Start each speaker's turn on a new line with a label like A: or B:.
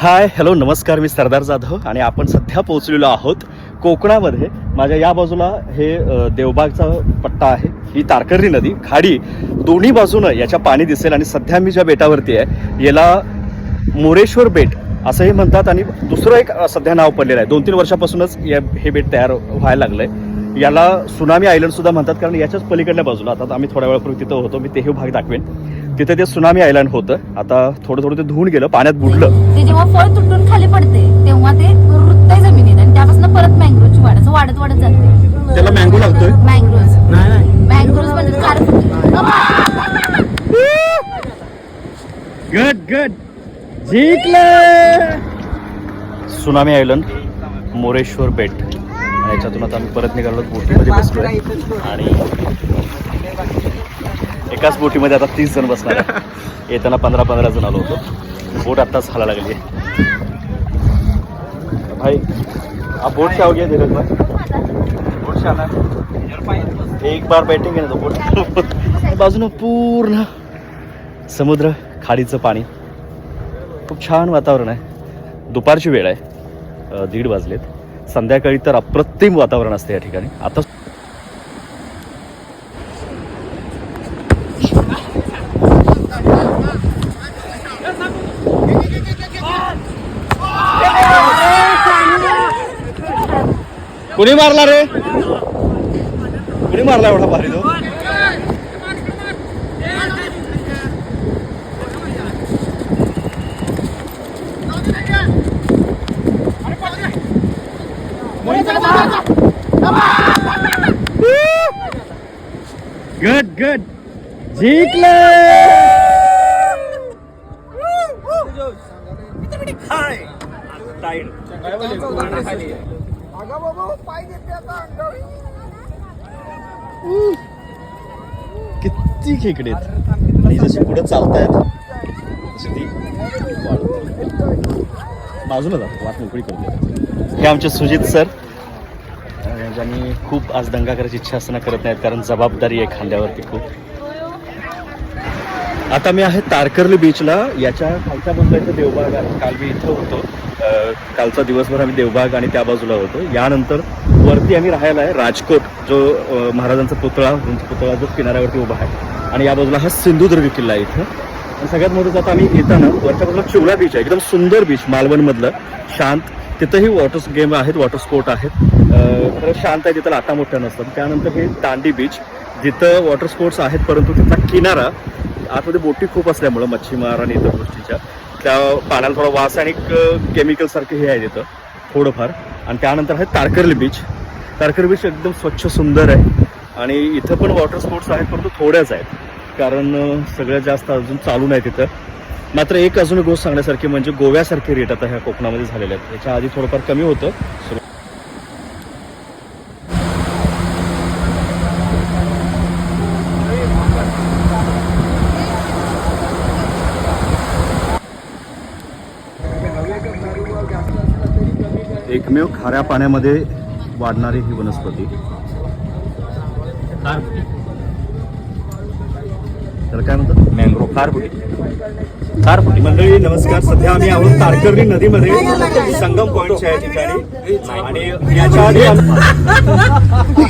A: Hi hello नमस्कार मी सरदार जाधव आणि आपण सध्या पोहोचलेलो आहोत कोकणामध्ये. माझ्या या बाजूला हे देवबागचा पट्टा आहे. ही तारकर्ली नदी खाडी दोन्ही बाजूनं याच्या पाणी दिसेल आणि सध्या मी ज्या बेटावरती आहे याला मोरेश्वर बेट असंही म्हणतात आणि दुसरं एक सध्या नाव पडलेलं आहे. दोन तीन वर्षापासूनच या हे बेट तयार व्हायला लागलं आहे याला सुनामी आयलंड सुद्धा म्हणतात कारण याच्याच पलीकडल्या बाजूला. आता आम्ही थोड्या वेळापूर्वी तिथं होतो मी तेही भाग दाखवेन. तिथे ते सुनामी आयलंड होतं. आता थोडं थोडं ते धुवून गेलं पाण्यात बुडलं.
B: ते जेव्हा फळ तुटून खाली पडते तेव्हा ते रुतय जमिनीत आणि त्यापासून परत मँग्रोवची वाढ असं वाढत वाढत जाते.
A: त्याला मँगो लागतोय?
B: मँग्रोव्ज
C: नाही नाही.
B: मँग्रोव्ज म्हणजे
A: गुड गुड. जिंकलं! सुनामी आयलंड मोरेश्वर बेट. आणि याच्यातून आता आम्ही परत निघालो बोटीमध्ये बसलोय. आणि एकाच बोटीमध्ये आता तीस जण बसणार आहे. येताना पंधरा पंधरा जण आलो होतो. बोट आत्ताच हाला लागली आहे. भाई आप बोट से आओगे धीरज भाई. बोट से आना एक बार बैठेंगे ना तो बोट. बाजूनं पूर्ण समुद्र खाडीचं पाणी. खूप छान वातावरण आहे. दुपारची वेळ आहे. दीड वाजलेत. संध्याकाळी तर अप्रतिम वातावरण असते या ठिकाणी. आता कुणी मारला रे? कुणी मारला एवढा भारी तो? गुड गुड जिंकलं. किती खेकडे आहेत. आणि जशी पुढे चालतायत तशी ती बाजूला जातो वाट मोकळी करतो हे आमचे सुजित सर. ज्यांनी खूप आज दंगा करायची इच्छा असताना करत नाहीत कारण जबाबदारी आहे खांद्यावरती खूप. आता मी आहे तारकर्ली बीचला. याच्या खालच्या बाजूला इथं देवबाग आहे. काल मी इथं होतो. कालचा दिवसभर आम्ही देवबाग आणि त्या बाजूला होतो. यानंतर वरती आम्ही राहायला आहे राजकोट जो महाराजांचा पुतळा पुतळा जो किनाऱ्यावरती उभा आहे. आणि या बाजूला हा सिंधुदुर्ग किल्ला आहे इथं. आणि सगळ्यात मोठं आता आम्ही येताना वरच्या बाजूला चिवला बीच आहे. एकदम सुंदर बीच मालवणमधलं. शांत. तिथंही वॉटर गेम आहेत वॉटर स्पोर्ट आहेत. खरं शांत आहे तिथं लाटा मोठ्या नसतात. त्यानंतर हे दांडी बीच जिथं वॉटर स्पोर्ट्स आहेत परंतु तिथला किनारा आतमध्ये बोटी खूप असल्यामुळं मच्छीमार आणि इतर गोष्टीच्या त्या पाण्याला थोडा वास आणि केमिकलसारखे हे आहे तिथं थोडंफार. आणि त्यानंतर आहे तारकर्ली बीच तारकर्ली बीच एकदम स्वच्छ सुंदर आहे. आणि इथं पण वॉटर स्पोर्ट्स आहेत परंतु थोड्याच आहेत. कारण सगळ्यात जास्त अजून चालू नाही तिथं मात्र एक अजून गोष्ट सांगण्यासारखी म्हणजे गोव्यासारखे रेट आता ह्या कोकणामध्ये झालेले आहेत. याच्या आधी थोडंफार कमी होतं. एकमेव खाऱ्या पाण्यामध्ये वाढणारी ही वनस्पती. तर काय म्हणतात? मँग्रो खारफुटी खारफुटी मंडळी नमस्कार. सध्या आम्ही आहोत तारकर्ली नदीमध्ये. संगम पॉईंटच्या या ठिकाणी. आणि याच्या आधी आम्ही-